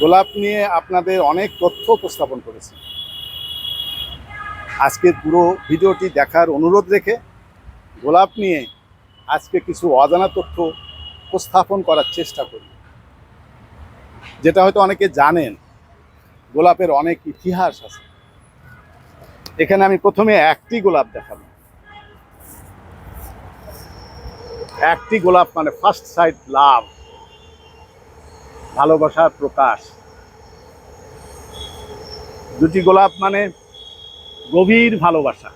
গোলাপ নিয়ে আপনাদের অনেক তথ্য উপস্থাপন করেছি। আজকে পুরো ভিডিওটি দেখার অনুরোধ রেখে গোলাপ নিয়ে আজকে কিছু অজানা তথ্য উপস্থাপন করার চেষ্টা করি। যেটা হয়তো অনেকে জানেন, গোলাপের অনেক ইতিহাস আছে। এখানে আমি প্রথমে একটি গোলাপ দেখাবো। একটি গোলাপ মানে ফার্স্ট সাইড লাভ। ভালোবাসার প্রকাশ। দুটি গোলাপ মানে গভীর ভালোবাসা।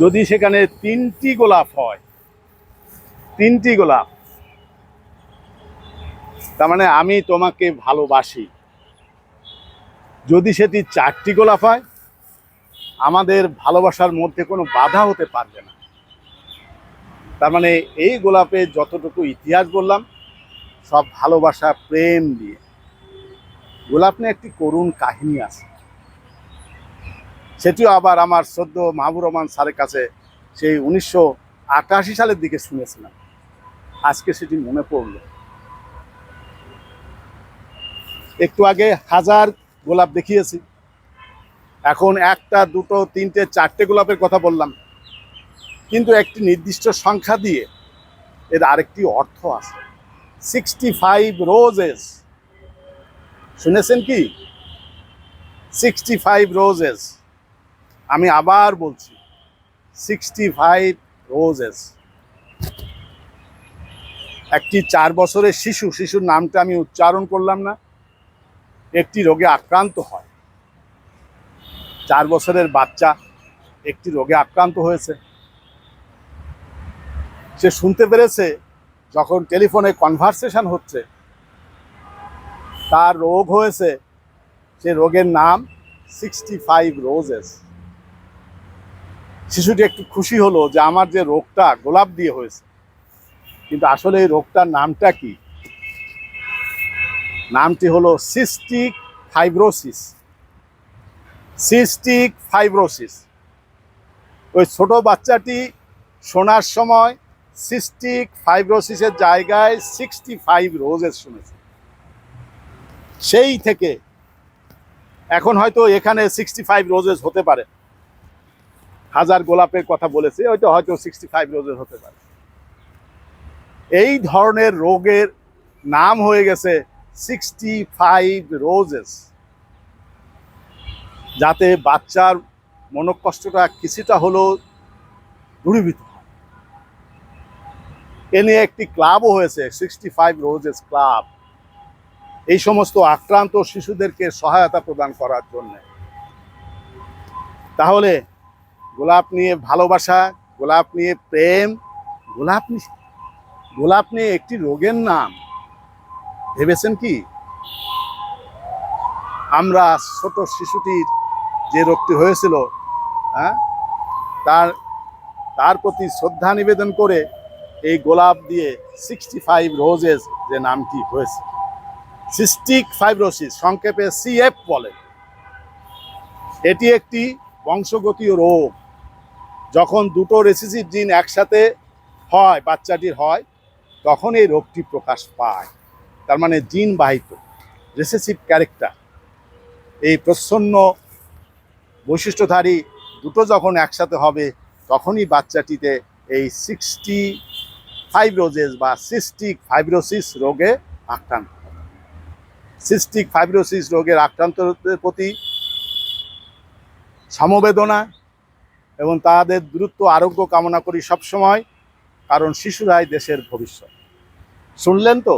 যদি সেখানে তিনটি গোলাপ হয়, তিনটি গোলাপ, তার মানে আমি তোমাকে ভালোবাসি। যদি সেটি চারটি গোলাপ হয়, আমাদের ভালোবাসার মধ্যে কোনো বাধা হতে পারবে না। তার মানে এই গোলাপে যতটুকু ইতিহাস বললাম সব ভালোবাসা, প্রেম দিয়ে। গোলাপ নিয়ে একটি করুণ কাহিনী আছে। সেটিও আবার আমার সদ্য মাহবুর রহমান স্যারের কাছে সেই উনিশশো আটাশি সালের দিকে শুনেছিলাম। আজকে সেটি মনে পড়ল। একটু আগে হাজার গোলাপ দেখিয়েছি। এখন একটা, দুটো, তিনটে, চারটে গোলাপের কথা বললাম। কিন্তু একটি নির্দিষ্ট সংখ্যা দিয়ে এর আরেকটি অর্থ আছে। সিক্সটি ফাইভ রোজেস শুনেছেন কি? সিক্সটি ফাইভ রোজেস আমি আবার বলছি সিক্সটি ফাইভ রোজেস একটি চার বছরের শিশু, শিশুর নামটা আমি উচ্চারণ করলাম না, একটি রোগে আক্রান্ত হয়। চার বছরের বাচ্চা একটি রোগে আক্রান্ত হয়েছে। সে শুনতে পেরেছে যখন টেলিফোনে কনভারসেশন হচ্ছে, তার রোগ হয়েছে সে রোগের নাম সিক্সটি ফাইভ রোজেস শিশুটি একটু খুশি হলো যে আমার যে রোগটা গোলাপ দিয়ে হয়েছে। কিন্তু আসলে এই রোগটার নামটা কি? নামটি হলো সিস্টিক ফাইব্রোসিস সিস্টিক ফাইব্রোসিস ওই ছোট বাচ্চাটি শোনার সময় সিস্টিক ফাইব্রোসিসের জায়গায় সিক্সটি ফাইভ রোজেস শুনেছে। সেই থেকে এখন হয়তো এখানে সিক্সটি ফাইভ রোজেস হতে পারে। হাজার গোলাপের কথা বলেছে, হয়তো হয়তো সিক্সটি ফাইভ রোজেস হতে পারে। এই ধরনের রোগের নাম হয়ে গেছে সিক্সটি ফাইভ রোজেস। যাতে বাচ্চার মনোকষ্টটা কিছুটা হলেও দূরীভূত। এ নিয়ে একটি ক্লাবও হয়েছে সিক্সটি ফাইভ রোজেস ক্লাব এই সমস্ত আক্রান্ত শিশুদেরকে সহায়তা প্রদান করার জন্য। তাহলে গোলাপ নিয়ে ভালোবাসা, গোলাপ নিয়ে প্রেম, গোলাপ গোলাপ নিয়ে একটি রোগের নাম। ভেবেছেন কি? আমরা ছোট শিশুটির যে রোগটি হয়েছিল হ্যাঁ? তার তার প্রতি শ্রদ্ধা নিবেদন করে এই গোলাপ দিয়ে সিক্সটি ফাইভ রোজেস যে নামটি হয়েছে। সিস্টিক ফাইব্রোসিস সংক্ষেপে সিএফ বলে। এটি একটি বংশগতীয় রোগ। যখন দুটো রেসিসিভ জিন একসাথে হয়, বাচ্চাটির হয়, তখন এই রোগটি প্রকাশ পায়। তার মানে জিন বাহিত রেসেসিভ ক্যারেক্টার এই প্রচ্ছন্ন বৈশিষ্ট্যধারী দুটো যখন একসাথে হবে, তখনই বাচ্চাটিতে এই সিক্সটি ফাইব্রোজেস বা সিস্টিক ফাইব্রোসিস রোগে আক্রান্ত। সিস্টিক ফাইব্রোসিস রোগের আক্রান্তদের প্রতি সমবেদনা এবং তাদের দ্রুত আরোগ্য কামনা করি সবসময়, কারণ শিশুরাই দেশের ভবিষ্যৎ। শুনলেন তো?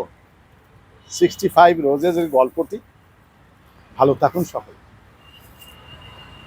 সিক্সটি ফাইভ রোজেসের গল্পটি? ভালো থাকুন সকলে।